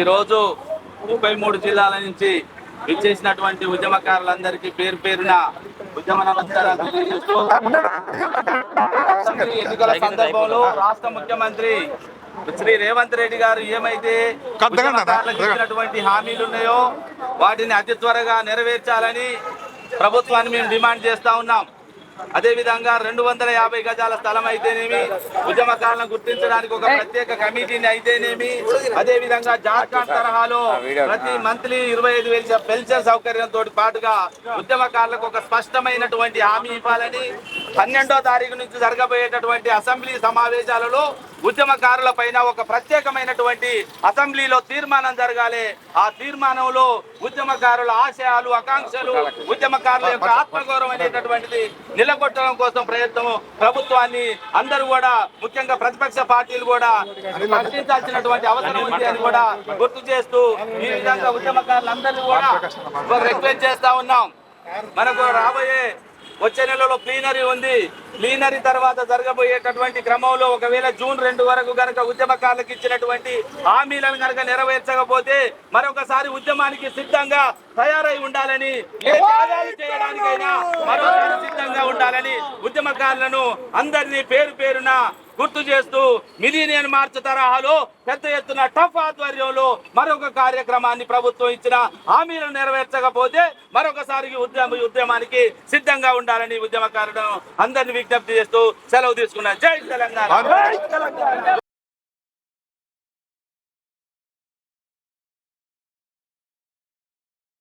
ఈరోజు ముప్పై మూడు జిల్లాల నుంచి విచ్చేసినటువంటి ఉద్యమకారులందరికీ పేరు పేరున ఉద్యమ నమస్కారాలు ఎన్నికల సందర్భంలో రాష్ట్ర ముఖ్యమంత్రి శ్రీ రేవంత్ రెడ్డి గారు ఏమైతే ఇచ్చినటువంటి హామీలు ఉన్నాయో వాటిని అతి త్వరగా నెరవేర్చాలని ప్రభుత్వాన్ని మేము డిమాండ్ చేస్తా ఉన్నాం. అదే విధంగా రెండు వందల యాభై గజాల స్థలం అయితేనేమి ఉద్యమకారులను గుర్తించడానికి ఒక ప్రత్యేక కమిటీని అయితేనేమి అదే విధంగా జార్ఖండ్ తరహాలో ప్రతి మంత్లీ ఇరవై ఐదు వేల పెన్షన్ సౌకర్యంతో పాటుగా ఉద్యమకారులకు ఒక స్పష్టమైనటువంటి హామీ ఇవ్వాలని పన్నెండో తారీఖు నుంచి జరగబోయేటటువంటి అసెంబ్లీ సమావేశాలలో ఉద్యమకారుల పైన ఒక ప్రత్యేకమైనటువంటి అసెంబ్లీలో తీర్మానం జరగాలి. ఆ తీర్మానంలో ఉద్యమకారుల ఆశయాలు ఆకాంక్షలు ఉద్యమకారుల యొక్క ఆత్మగౌరవం అనేటటువంటిది నిలబొట్టడం కోసం ప్రయత్నం ప్రభుత్వాన్ని అందరూ కూడా ముఖ్యంగా ప్రతిపక్ష పార్టీలు కూడా ప్రశ్నించాల్సినటువంటి అవసరం ఉంది అని కూడా గుర్తు చేస్తూ ఈ విధంగా ఉద్యమకారులందరినీ కూడా రిక్వెస్ట్ చేస్తా ఉన్నాం. మనకు రాబోయే వచ్చే నెలలో ప్లీనరీ ఉంది. ప్లీనరీ తర్వాత జరగబోయేటటువంటి క్రమంలో ఒకవేళ జూన్ రెండు వరకు గనక ఉద్యమకారులకు ఇచ్చినటువంటి హామీలను గనక నెరవేర్చకపోతే మరొకసారి ఉద్యమానికి సిద్ధంగా తయారై ఉండాలని ఏ త్యాగాలు చేయడానికైనా మరొకసారి సిద్ధంగా ఉండాలని ఉద్యమకారులను అందరినీ పేరు పేరున గుర్తు చేస్తూ మిలీనియన్ మార్చ్ తరహాలో పెద్ద ఎత్తున టఫ్ ఆధ్వర్యంలో మరొక కార్యక్రమాన్ని ప్రభుత్వం ఇచ్చిన హామీలను నెరవేర్చకపోతే మరొకసారి ఉద్యమ ఉద్యమానికి సిద్ధంగా ఉండాలని ఉద్యమకారులను అందరినీ విజ్ఞప్తి చేస్తూ సెలవు తీసుకున్నారు జై తెలంగాణ.